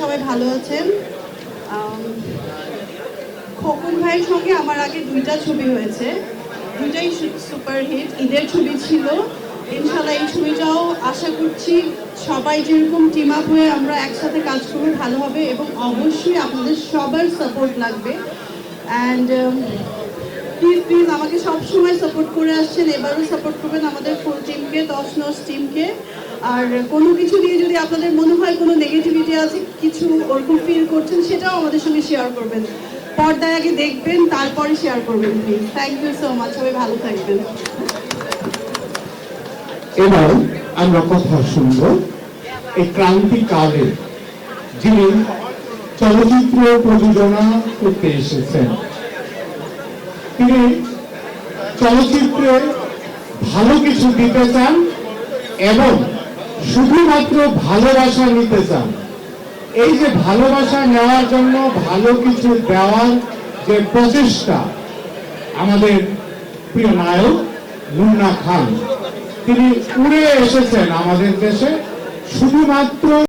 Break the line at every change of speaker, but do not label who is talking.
সবাই ভালো আছেন। খোকন ভাইয়ের সঙ্গে আমার আগে দুইটা ছবি হয়েছে। দুইটাই সুপার হিট ঈদের ছবি ছিল। ইনশাল্লাহ এই ছবিটাও আশা করছি সবাই যেরকম টিম আপ হয়ে আমরা একসাথে কাজ করব, ভালো হবে এবং অবশ্যই আপনাদের সবার সাপোর্ট লাগবে। অ্যান্ড প্লিজ প্লিজ আমাকে সবসময় সাপোর্ট করে আসছেন। এবারও সাপোর্ট করবেন আমাদের ফুল টিমকে দশ নস টিমকে আর কোনো কিছু নিয়ে যদি আপনাদের মনে হয় কোনো নেগেটিভিটি আছে, কিছু ওরকম ফিল করছেন, সেটাও আমাদের সঙ্গে শেয়ার করবেন। পর্দায় আগে দেখবেন, তারপরে শেয়ার করবেন please thank you so much সবাই ভালো থাকবেন।
এবার আমরা কথা শুনব এই ক্রান্তিকালে যিনি চলচ্চিত্র প্রযোজনা করতে এসেছেন। তিনি চলচ্চিত্রে ভালো কিছু দিতে চান এবং শুধুমাত্র ভালোবাসা নিতে চান। এই যে ভালোবাসা নেওয়ার জন্য ভালো কিছু দেওয়ার যে প্রচেষ্টা, আমাদের প্রিয় নায়ক মুন্না খান, তিনি উড়ে এসেছেন আমাদের দেশে শুধুমাত্র